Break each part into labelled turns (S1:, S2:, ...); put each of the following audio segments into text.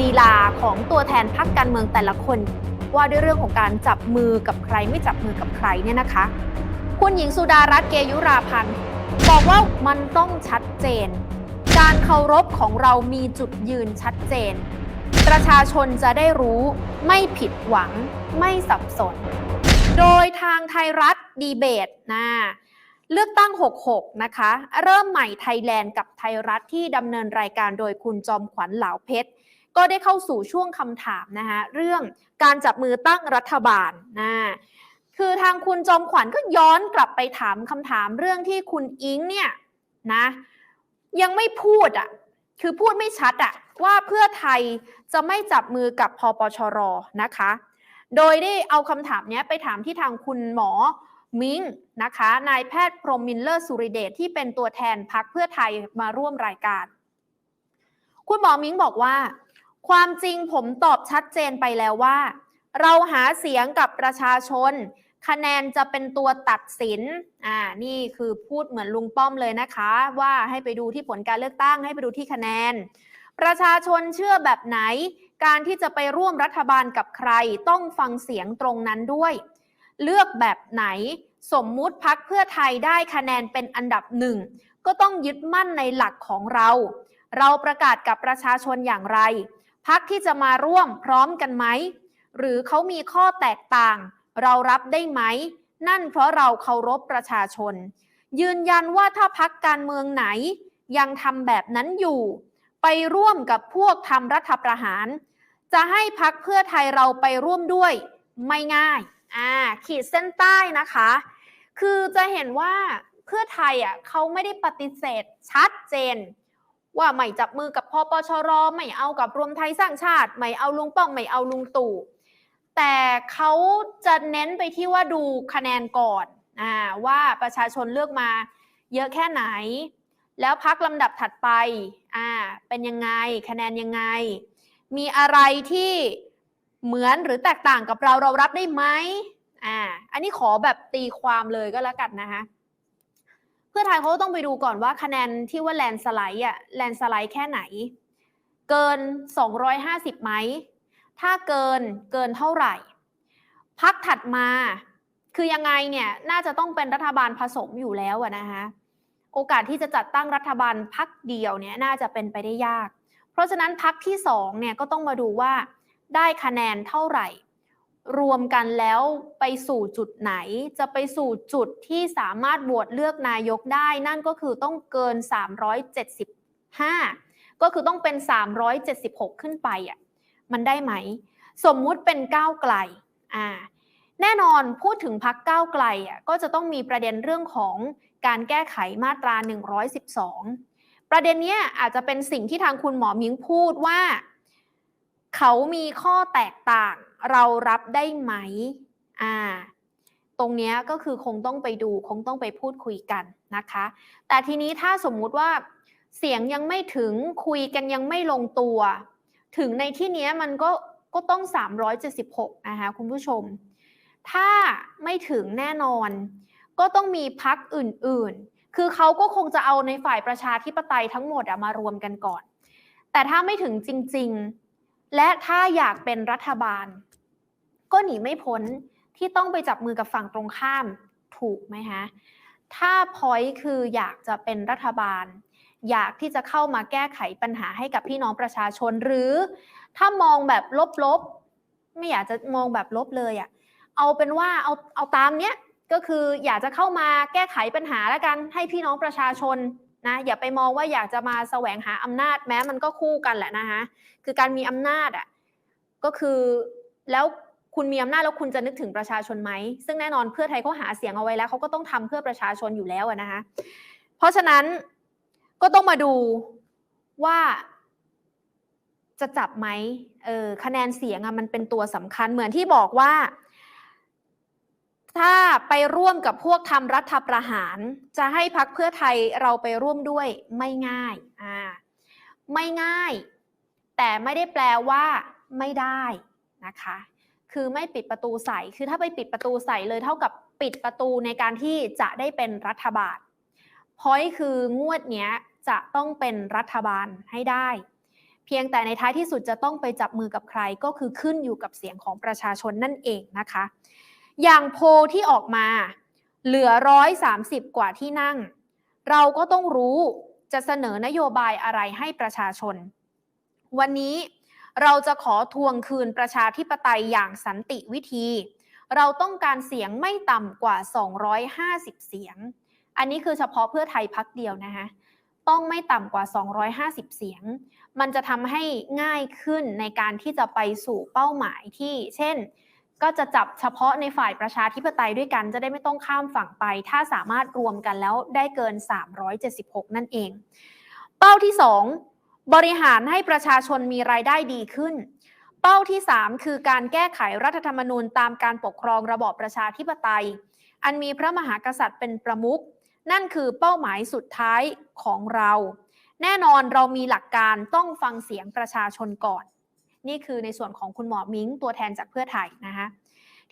S1: ลีลาของตัวแทนพรรคการเมืองแต่ละคน ว่าด้วยเรื่องของการจับมือกับใครไม่จับมือกับใครเนี่ยนะคะ คุณหญิงสุดารัตน์เกยุราพันธ์บอกว่ามันต้องชัดเจน การเคารพของเรามีจุดยืนชัดเจน ประชาชนจะได้รู้ไม่ผิดหวังไม่สับสน โดยทางไทยรัฐดีเบตนะเลือกตั้ง 66 นะคะ เริ่มใหม่ไทยแลนด์กับไทยรัฐที่ดำเนินรายการโดยคุณจอมขวัญเหลาเพชร ก็ได้เข้าสู่ช่วงคำถามนะคะเรื่องการจับมือตั้งรัฐบาลนะคือทางคุณจอมขวัญก็ย้อนกลับไปถามคำถามเรื่องที่คุณอิงเนี่ยนะยังไม่พูดอะ่ะคือพูดไม่ชัดอะ่ะว่าเพื่อไทยจะไม่จับมือกับพปชรนะคะ โดยได้เอาคำถามนี้ไปถามที่ทางคุณหมอมิงนะคะนายแพทย์พรหมมินเลอร์สุริเดชที่เป็นตัวแทนพักเพื่อไทยมาร่วมรายการ คุณหมอมิงบอกว่า ความจริงผมตอบชัดเจนไปแล้วว่า เราหาเสียงกับประชาชน คะแนนจะเป็นตัวตัดสินอ่านี่คือพูดเหมือนลุงป้อมเลยนะคะ ว่าให้ไปดูที่ผลการเลือกตั้ง ให้ไปดูที่คะแนน ประชาชนเชื่อแบบไหน การที่จะไปร่วมรัฐบาลกับใครต้องฟังเสียงตรงนั้นด้วย เลือกแบบไหนสมมุติพักเพื่อไทยได้คะแนนเป็นอันดับหนึ่งก็ต้องยึดมั่นในหลักของเรา เราประกาศกับประชาชนอย่างไร พักที่จะมาร่วมพร้อมกันไหม หรือเขามีข้อแตกต่าง เรารับได้ไหม นั่นเพราะเราเคารพประชาชน ยืนยันว่าถ้าพักการเมืองไหน ยังทำแบบนั้นอยู่ ไปร่วมกับพวกทำรัฐประหาร จะให้พักเพื่อไทยเราไปร่วมด้วย ไม่ง่ายอ่าขีดเส้นใต้นะคะ คือจะเห็นว่าเพื่อไทยอะเขาไม่ได้ปฏิเสธชัดเจน ว่าไม่จับมือกับพอปชรไม่เอากับรวมไทยสร้างชาติ ไม่เอาลุงป้อมไม่เอาลุงตู่แต่เขาจะเน้นไปที่ว่าดูคะแนนก่อนอว่าประชาชนเลือกมาเยอะแค่ไหน แล้วพักลำดับถัดไปอ่าเป็นยังไงคะแนนยังไง มีอะไรที่เหมือนหรือแตกต่างกับเราเรารับได้ไหมอ่าอันนี้ขอแบบตีความเลยก็แล้วกันนะคะ พื่อไทยเขาต้องไปดูก่อนว่าคะแนนที่ว่าแลนสไลด์อะแลนสไลด์แค่ไหน เกิน 250ไหม ถ้าเกินเกินเท่าไหร่ พักถัดมา คือยังไงเนี่ยน่าจะต้องเป็นรัฐบาลผสมอยู่แล้วนะคะโอกาสที่จะจัดตั้งรัฐบาลพักเดียวเนี่ยน่าจะเป็นไปได้ยาก เพราะฉะนั้นพักที่สองเนี่ยก็ต้องมาดูว่าได้คะแนนเท่าไหร่ รวมกันแล้วไปสู่จุดไหน จะไปสู่จุดที่สามารถโหวตเลือกนายกได้ นั่นก็คือต้องเกิน 375 ก็คือต้องเป็น 376 ขึ้นไปอะมันได้ไหม สมมุติเป็นก้าวไกลอ่าแน่นอนพูดถึงพักก้าวไกลอะก็จะต้องมีประเด็นเรื่องของการแก้ไขมาตรา 112 ประเด็นเนี้ยอาจจะเป็นสิ่งที่ทางคุณหมอมิงพูดว่า เขามีข้อแตกต่าง เรารับได้ไหมอ่าตรงนี้ก็คือคงต้องไปดูคงต้องไปพูดคุยกันนะคะ แต่ทีนี้ถ้าสมมุติว่าเสียงยังไม่ถึงคุยกันยังไม่ลงตัว ถึงในที่นี้มันก็ก็ต้อง 376 นะคะคุณผู้ชม ถ้าไม่ถึงแน่นอน ก็ต้องมีพักอื่นๆ คือเขาก็คงจะเอาในฝ่ายประชาธิปไตยทั้งหมดมารวมกันก่อน แต่ถ้าไม่ถึงจริงๆ และถ้าอยากเป็นรัฐบาล ก็หนีไม่พ้นที่ต้องไปจับมือกับฝั่งตรงข้ามถูกไหมฮะถ้าพอยคืออยากจะเป็นรัฐบาล อยากที่จะเข้ามาแก้ไขปัญหาให้กับพี่น้องประชาชนหรือ ถ้ามองแบบลบๆ ไม่อยากจะมองแบบลบเลยอะ่ะเอาเป็นว่าเอาเอาตามเนี้ยก็คืออยากจะเข้ามาแก้ไขปัญหาแล้วกันให้พี่น้องประชาชนนะอย่าไปมองว่าอยากจะมาแสวงหาอำนาจแม้มันก็คู่กันแหละนะคะคือการมีอำนาจอะก็คือแล้ว คุณมีอำนาจแล้วคุณจะนึกถึงประชาชนไหม ซึ่งแน่นอนเพื่อไทยเขาหาเสียงเอาไว้แล้วเขาก็ต้องทำเพื่อประชาชนอยู่แล้วนะคะเพราะฉะนั้นก็ต้องมาดูว่าจะจับไหมเออคะแนนเสียงอะมันเป็นตัวสำคัญเหมือนที่บอกว่า ถ้าไปร่วมกับพวกทำรัฐประหาร จะให้พักเพื่อไทยเราไปร่วมด้วยไม่ง่ายอ่าไม่ง่าย แต่ไม่ได้แปลว่าไม่ได้นะคะ คือไม่ปิดประตูใส่ คือถ้าไปปิดประตูใส่เลยเท่ากับปิดประตูในการที่จะได้เป็นรัฐบาลพอยคืองวดเนี้ยจะต้องเป็นรัฐบาลให้ได้ เพียงแต่ในท้ายที่สุดจะต้องไปจับมือกับใครก็คือขึ้นอยู่กับเสียงของประชาชนนั่นเองนะคะ อย่างโพลที่ออกมาเหลือ130กว่าที่นั่ง เราก็ต้องรู้จะเสนอนโยบายอะไรให้ประชาชน วันนี้ เราจะขอทวงคืนประชาธิปไตยอย่างสันติวิธี เราต้องการเสียงไม่ต่ำกว่า 250 เสียง อันนี้คือเฉพาะเพื่อไทยพักเดียวนะคะต้องไม่ต่ำกว่า 250 เสียง มันจะทำให้ง่ายขึ้นในการที่จะไปสู่เป้าหมายที่ เช่น ก็จะจับเฉพาะในฝ่ายประชาธิปไตยด้วยกัน จะได้ไม่ต้องข้ามฝั่งไป ถ้าสามารถรวมกันแล้วได้เกิน 376 นั่นเอง เป้าที่ 2 บริหารให้ประชาชนมีรายได้ดีขึ้น เป้าที่ 3 คือการแก้ไขรัฐธรรมนูญตามการปกครองระบอบประชาธิปไตย อันมีพระมหากษัตริย์เป็นประมุขนั่นคือเป้าหมายสุดท้ายของเรา แน่นอนเรามีหลักการต้องฟังเสียงประชาชนก่อน นี่คือในส่วนของคุณหมอมิ้งตัวแทนจากเพื่อไทยนะคะ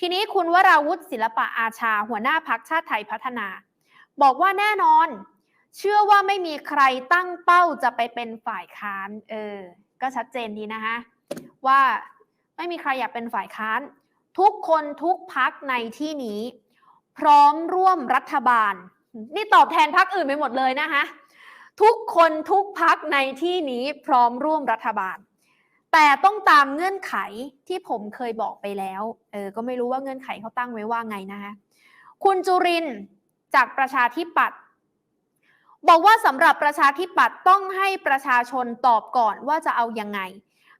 S1: ทีนี้คุณวราวุฒิศิลปะอาชา หัวหน้าพักชาติไทยพัฒนา บอกว่าแน่นอน เชื่อว่าไม่มีใครตั้งเป้าจะไปเป็นฝ่ายค้าน เออ ก็ชัดเจนดีนะคะว่าไม่มีใครอยากเป็นฝ่ายค้าน ทุกคนทุกพักในที่นี้ พร้อมร่วมรัฐบาล นี่ตอบแทนพักอื่นไปหมดเลยนะคะทุกคนทุกพักในที่นี้พร้อมร่วมรัฐบาล แต่ต้องตามเงื่อนไขที่ผมเคยบอกไปแล้ว เออ ก็ไม่รู้ว่าเงื่อนไขเขาตั้งไว้ว่าไงนะคะคุณจุรินจากประชาธิปัตย์ บอกว่าสำหรับประชาธิปัตย์ต้องให้ประชาชนตอบก่อนว่าจะเอายังไง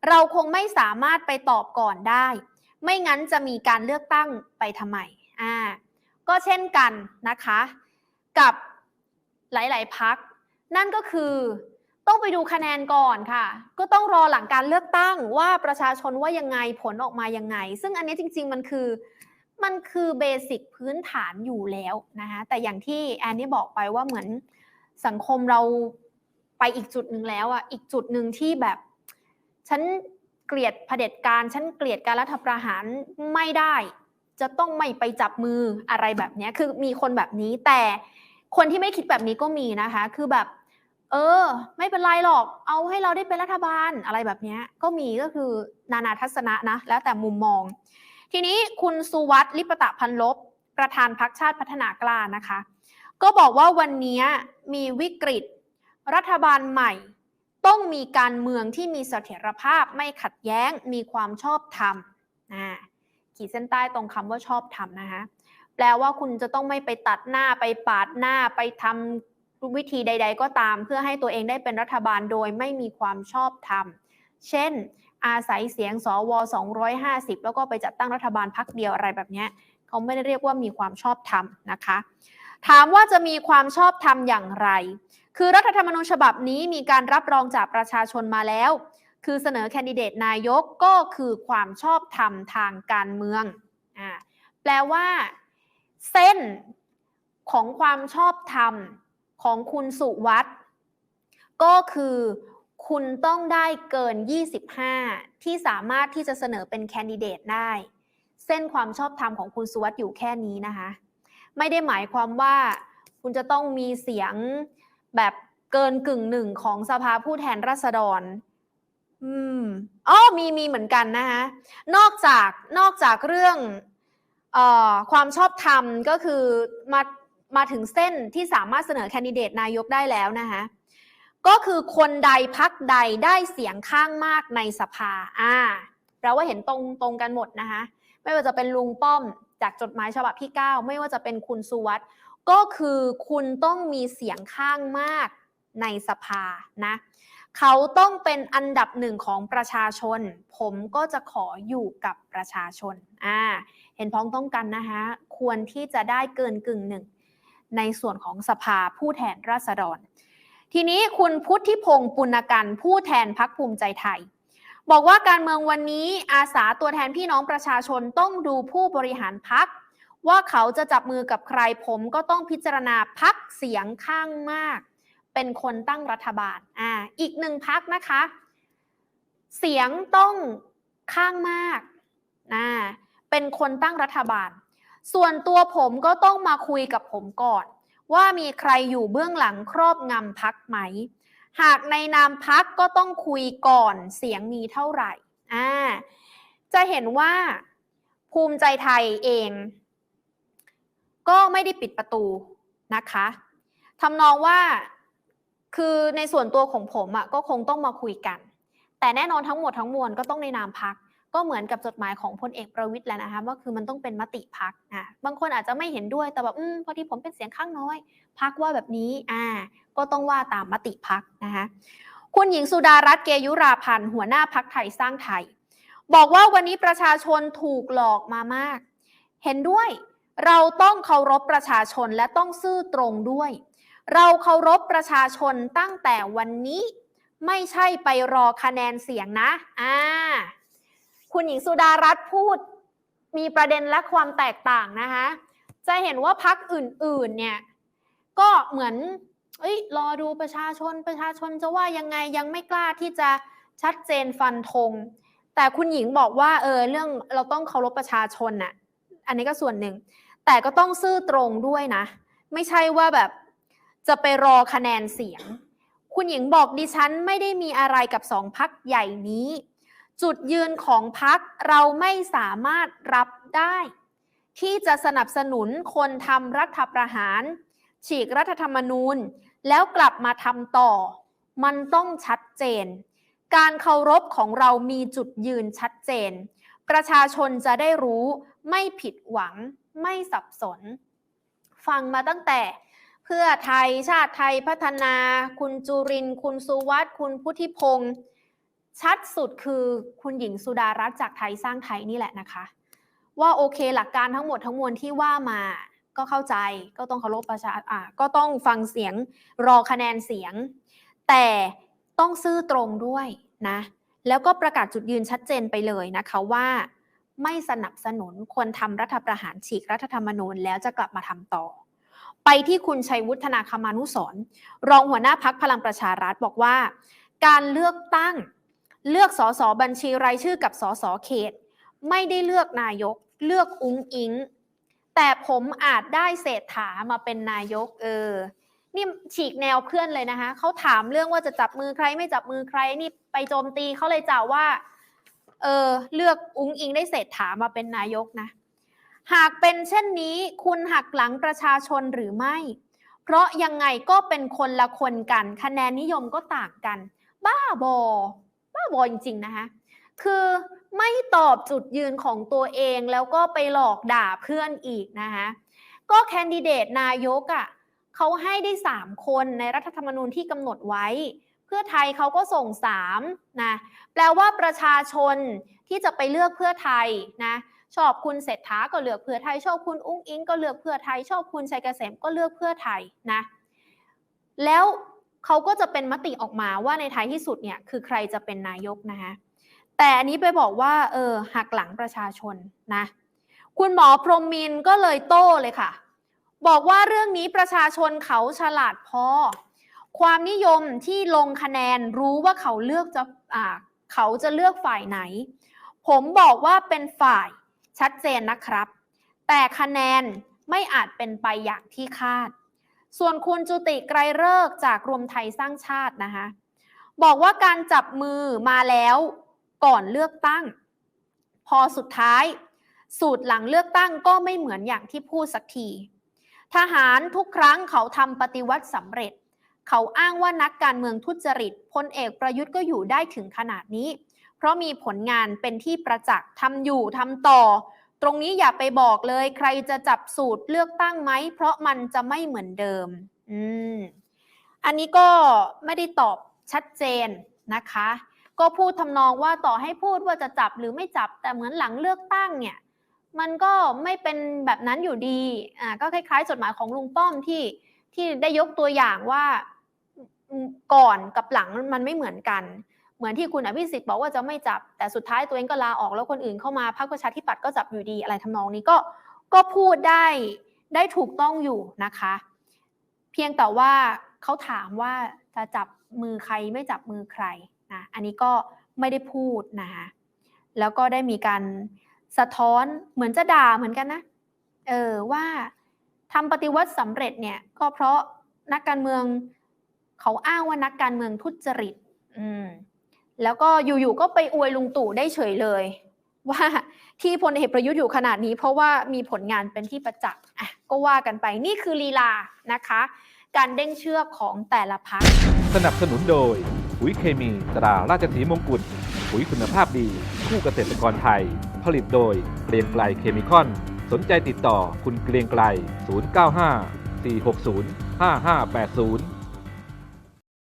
S1: เราคงไม่สามารถไปตอบก่อนได้ ไม่งั้นจะมีการเลือกตั้งไปทำไมอ่าก็เช่นกันนะคะ กับหลาย ๆ พัก นั่นก็คือต้องไปดูคะแนนก่อนค่ะ ก็ต้องรอหลังการเลือกตั้งว่าประชาชนว่ายังไงผลออกมายังไง ซึ่งอันนี้จริง ๆ มันคือมันคือเบสิกพื้นฐานอยู่แล้วนะคะแต่อย่างที่แอนนี่บอกไปว่าเหมือน สังคมเราไปอีกจุดหนึ่งแล้วอะอีกจุดหนึ่งที่แบบ ฉันเกลียดเผด็จการฉันเกลียดการรัฐประหารไม่ได้ จะต้องไม่ไปจับมืออะไรแบบนี้คือมีคนแบบนี้แต่คนที่ไม่คิดแบบนี้ก็มีนะคะ คือแบบ เออ ไม่เป็นไรหรอก เอาให้เราได้เป็นรัฐบาลอะไรแบบนี้ก็มีก็คือนานาทัศนะนะ แล้วแต่มุมมอง ทีนี้คุณสุวัสด์ลิปตะพันลบประธานพักชาติพัฒนากล้านะคะ ก็บอกว่าวันนี้มีวิกฤต รัฐบาลใหม่ ต้องมีการเมืองที่มีเสถียรภาพไม่ขัดแย้งมีความชอบธรรมนะขีดเส้นใต้ตรงคำว่าชอบธรรมนะคะแปลว่าคุณจะต้องไม่ไปตัดหน้าไปปาดหน้าไปทำวิธีใด ๆ ก็ตาม เพื่อให้ตัวเองได้เป็นรัฐบาลโดยไม่มีความชอบธรรม เช่น อาศัยเสียงสว250 แล้วก็ไปจัดตั้งรัฐบาลพักเดียวอะไรแบบนี้เขาไม่ได้เรียกว่ามีความชอบธรรมนะคะ ถามว่าจะมีความชอบธรรมอย่างไร คือรัฐธรรมนูญฉบับนี้มีการรับรองจากประชาชนมาแล้ว คือเสนอแคนดิเดตนายกก็คือความชอบธรรมทางการเมืองอ่าแปลว่า เส้นของความชอบธรรมของคุณสุวัตก็คือคุณต้องได้เกิน 25 ที่สามารถที่จะเสนอเป็นแคนดิเดตได้ เส้นความชอบธรรมของคุณสุวัตอยู่แค่นี้นะคะ ไม่ได้หมายความว่าคุณจะต้องมีเสียงแบบเกินกึ่งหนึ่งของสภาผู้แทนราษฎร อืมอ๋อมีมีเหมือนกันนะคะนอกจากนอกจากเรื่องเอ่อความชอบธรรมก็คือมามาถึงเส้นที่สามารถเสนอแคนดิเดตนายกได้แล้วนะคะก็คือคนใดพักใดได้เสียงข้างมากในสภา อ่าแปลว่าเห็นตรงตรงกันหมดนะคะ ไม่ว่าจะเป็นลุงป้อม จากจดหมายฉบับที่ 9 ไม่ว่าจะเป็นคุณสุวัตก็คือคุณต้องมีเสียงข้างมากในสภานะเขาต้องเป็นอันดับหนึ่งของประชาชน ผมก็จะขออยู่กับประชาชนอ่าเห็นพ้องต้องกันนะคะควรที่จะได้เกินกึ่งหนึ่งในส่วนของสภาผู้แทนราษฎร ทีนี้คุณพุทธิพงศ์ปุณกันผู้แทนพักภูมิใจไทย บอกว่าการเมืองวันนี้อาสาตัวแทนพี่น้องประชาชนต้องดูผู้บริหารพัก ว่าเขาจะจับมือกับใครผมก็ต้องพิจารณาพักเสียงข้างมาก เป็นคนตั้งรัฐบาลอ่าอีกหนึ่งพักนะคะ เสียงต้องข้างมากนะเป็นคนตั้งรัฐบาล ส่วนตัวผมก็ต้องมาคุยกับผมก่อน ว่ามีใครอยู่เบื้องหลังครอบงำพักไหม หากในนามพักก็ต้องคุยก่อนเสียงมีเท่าไหร่อ่าจะเห็นว่าภูมิใจไทยเอง ก็ไม่ได้ปิดประตูนะคะทำนองว่าคือในส่วนตัวของผมอะ่ะก็คงต้องมาคุยกัน แต่แน่นอนทั้งหมดทั้งมวลก็ต้องในนามพัก ก็เหมือนกับจดหมายของพลเอกประวิตยแหล้วนะคะว่าคือมันต้องเป็นมติพักนะบางคนอาจจะไม่เห็นด้วยแต่แบบอืมพอดีผมเป็นเสียงข้างน้อย พักว่าแบบนี้อ่าก็ต้องว่าตามมติพักนะคะคุณหญิงสุดารัตน์เกยุราพันธ์หัวหน้าพักไทยสร้างไทย บอกว่าวันนี้ประชาชนถูกหลอกมามาก เห็นด้วยเราต้องเคารพประชาชนและต้องซื่อตรงด้วย เราเคารพประชาชนตั้งแต่วันนี้ ไม่ใช่ไปรอคะแนนเสียงนะอ่า คุณหญิงสุดารัตน์พูดมีประเด็นและความแตกต่างนะคะจะเห็นว่าพักอื่นๆเนี่ยก็เหมือนเอ้ยรอดูประชาชนประชาชนจะว่ายังไงยังไม่กล้าที่จะชัดเจนฟันธงแต่คุณหญิงบอกว่าเออเรื่องเราต้องเคารพประชาชนน่ะอันนี้ก็ส่วนหนึ่ง แต่ก็ต้องซื่อตรงด้วยนะ ไม่ใช่ว่าแบบจะไปรอคะแนนเสียง คุณหญิงบอกดิฉันไม่ได้มีอะไรกับสองพักใหญ่นี้ จุดยืนของพักเราไม่สามารถรับได้ ที่จะสนับสนุนคนทำรัฐประหาร ฉีกรัฐธรรมนูญ แล้วกลับมาทำต่อ มันต้องชัดเจน การเคารพของเรามีจุดยืนชัดเจน ประชาชนจะได้รู้ไม่ผิดหวังไม่สับสน ฟังมาตั้งแต่เพื่อไทยชาติไทยพัฒนา คุณจุรินคุณสุวัสด์คุณพุทธิพงศ์ ชัดสุดคือคุณหญิงสุดารัตน์จากไทยสร้างไทยนี่แหละนะคะ ว่าโอเคหลักการทั้งหมดทั้งมวลที่ว่ามาก็เข้าใจก็ต้องเคารพประชาอ่าก็ต้องฟังเสียงรอคะแนนเสียง แต่ต้องซื่อตรงด้วยนะ แล้วก็ประกาศจุดยืนชัดเจนไปเลยนะคะว่าไม่สนับสนุนคนทำรัฐประหารฉีกรัฐธรรมนูญแล้วจะกลับมาทำต่อ ไปที่คุณชัยวุฒนาคมานุสร์รองหัวหน้าพักพลังประชารัฐบอกว่า การเลือกตั้ง เลือกสสบัญชีรายชื่อกับสสเขต ไม่ได้เลือกนายก เลือกอุ้งอิง แต่ผมอาจได้เศรษฐามาเป็นนายก เออ นี่ฉีกแนวเพื่อนเลยนะคะเขาถามเรื่องว่าจะจับมือใครไม่จับมือใครนี่ไปโจมตีเขาเลยจ่าว่าเออเลือกอุ้งอิงได้เศรษฐามาเป็นนายกนะ หากเป็นเช่นนี้คุณหักหลังประชาชนหรือไม่ เพราะยังไงก็เป็นคนละคนกัน คะแนนนิยมก็ต่างกัน บ้าบอ บ้าบอจริง ๆ นะคะคือไม่ตอบจุดยืนของตัวเองแล้วก็ไปหลอกด่าเพื่อนอีกนะคะก็แคนดิเดตนายกอะ่ะเขาให้ได้ 3 คนในรัฐธรรมนูญที่กำหนดไว้ เพื่อไทยเขาก็ส่ง3นะแปลว่าประชาชนที่จะไปเลือกเพื่อไทยนะชอบคุณเศรษฐาก็เลือกเพื่อไทย ชอบคุณอุ้งอิงก็เลือกเพื่อไทย ชอบคุณชัยเกษมก็เลือกเพื่อไทยนะแล้ว เขาก็จะเป็นมติออกมาว่าในท้ายที่สุดเนี่ยคือใครจะเป็นนายกนะคะแต่อันนี้ไปบอกว่าเออหักหลังประชาชนนะคุณหมอพรหมมินก็เลยโต้เลยค่ะ บอกว่าเรื่องนี้ประชาชนเขาฉลาดพอ ความนิยมที่ลงคะแนนรู้ว่าเขาเลือกจะอ่าเขาจะเลือกฝ่ายไหน ผมบอกว่าเป็นฝ่ายชัดเจนนะครับ แต่คะแนนไม่อาจเป็นไปอย่างที่คาด ส่วนคุณจุติไกรเลิกจากรวมไทยสร้างชาตินะคะบอกว่าการจับมือมาแล้วก่อนเลือกตั้ง พอสุดท้าย สูตรหลังเลือกตั้งก็ไม่เหมือนอย่างที่พูดสักที ทหารทุกครั้งเขาทำปฏิวัติสำเร็จ เขาอ้างว่านักการเมืองทุจริตพลเอกประยุทธ์ก็อยู่ได้ถึงขนาดนี้ เพราะมีผลงานเป็นที่ประจักษ์ทำอยู่ทำต่อ ตรงนี้อย่าไปบอกเลย ใครจะจับสูตรเลือกตั้งไหม เพราะมันจะไม่เหมือนเดิม อืม อันนี้ก็ไม่ได้ตอบชัดเจนนะคะ ก็พูดทำนองว่าต่อให้พูดว่าจะจับหรือไม่จับ แต่เหมือนหลังเลือกตั้งเนี่ย มันก็ไม่เป็นแบบนั้นอยู่ดี อ่า ก็คล้ายๆจดหมายของลุงป้อมที่ที่ได้ยกตัวอย่างว่าก่อนกับหลังมันไม่เหมือนกัน เหมือนที่คุณอภิสิทธิ์บอกว่าจะไม่จับ แต่สุดท้ายตัวเองก็ลาออกแล้วคนอื่นเข้ามาพรรคประชาธิปัตย์ก็จับอยู่ดีอะไรทำนองนี้ก็ก็พูดได้ได้ถูกต้องอยู่นะคะ เพียงแต่ว่าเขาถามว่าจะจับมือใครไม่จับมือใครนะอันนี้ก็ไม่ได้พูดนะคะแล้วก็ได้มีการสะท้อนเหมือนจะด่าเหมือนกันนะเออว่าทำปฏิวัติสำเร็จเนี่ยก็เพราะนักการเมืองเขาอ้างว่านักการเมืองทุจริต อืม แล้วก็อยู่ๆก็ไปอวยลุงตู่ได้เฉยเลย ว่าที่พลเอกประยุทธ์อยู่ขนาดนี้ เพราะว่ามีผลงานเป็นที่ประจักษ์อะก็ว่ากันไปนี่คือลีลานะคะ การเด้งเชือกของแต่ละพัก
S2: สนับสนุนโดยปุ๋ยเคมีตราราชสีมงกุฎปุ๋ยคุณภาพดีคู่เกษตรกรไทย ผลิตโดยเกรียงไกลเคมีคอน สนใจติดต่อคุณเกรียงไกล 095 460 5580